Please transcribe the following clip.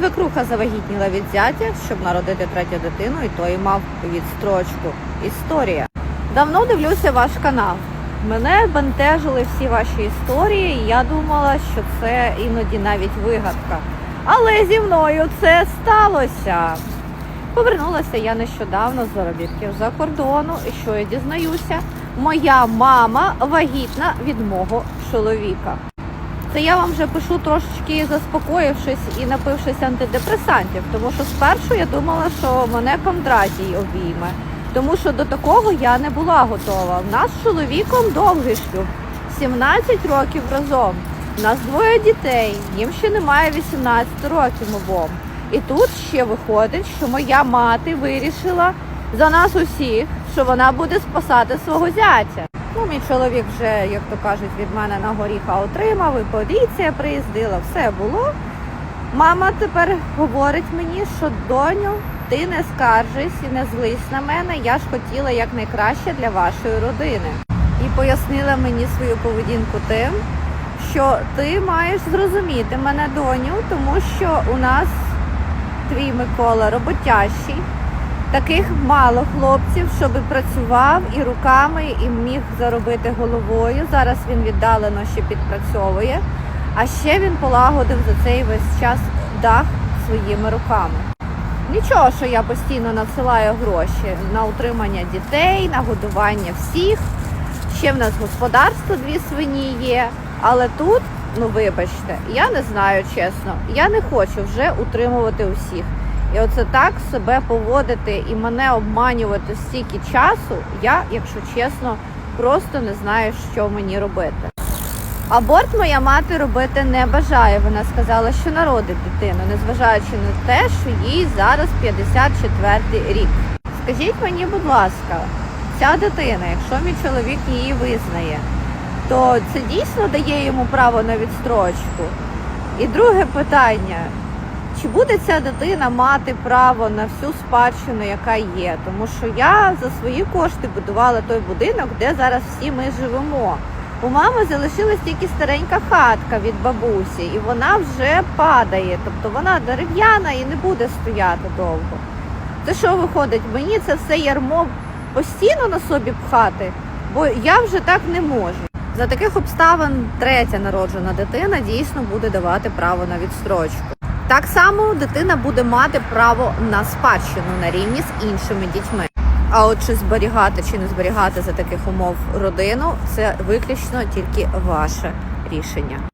Свекруха завагітніла від зятя, щоб народити третю дитину, і той мав відстрочку. Історія. Давно дивлюся ваш канал. Мене бентежили всі ваші історії, і я думала, що це іноді навіть вигадка. Але зі мною це сталося. Повернулася я нещодавно з заробітків за кордону, і що я дізнаюся, моя мама вагітна від мого чоловіка. Це я вам вже пишу трошечки заспокоївшись і напившись антидепресантів, тому що спершу я думала, що мене Кондратій обійме, тому що до такого я не була готова. У нас з чоловіком довгий шлюб, 17 років разом. У нас двоє дітей, їм ще немає 18 років обом. І тут ще виходить, що моя мати вирішила за нас усіх, що вона буде спасати свого зятя. Ну, мій чоловік вже, як то кажуть, від мене на горіха отримав, і поліція приїздила, все було. Мама тепер говорить мені, що доню, ти не скаржись і не злись на мене. Я ж хотіла якнайкраще для вашої родини. І пояснила мені свою поведінку тим, що ти маєш зрозуміти мене, доню, тому що у нас твій Микола роботящий. Таких мало хлопців, щоб працював і руками, і міг заробити головою. Зараз він віддалено ще підпрацьовує. А ще він полагодив за цей весь час дах своїми руками. Нічого, що я постійно надсилаю гроші на утримання дітей, на годування всіх. Ще в нас господарство дві свині є. Але тут, ну вибачте, я не знаю чесно, я не хочу вже утримувати усіх. І оце так себе поводити і мене обманювати стільки часу, я, якщо чесно, просто не знаю, що мені робити. Аборт моя мати робити не бажає. Вона сказала, що народить дитину, незважаючи на те, що їй зараз 54 рік. Скажіть мені, будь ласка, ця дитина, якщо мій чоловік її визнає, то це дійсно дає йому право на відстрочку? І друге питання. Чи буде ця дитина мати право на всю спадщину, яка є? Тому що я за свої кошти будувала той будинок, де зараз всі ми живемо. У мами залишилась тільки старенька хатка від бабусі, і вона вже падає. Тобто вона дерев'яна і не буде стояти довго. Це що виходить? Мені це все ярмо постійно на собі пхати, бо я вже так не можу. За таких обставин третя народжена дитина дійсно буде давати право на відстрочку. Так само дитина буде мати право на спадщину на рівні з іншими дітьми. А от чи зберігати чи не зберігати за таких умов родину, це виключно тільки ваше рішення.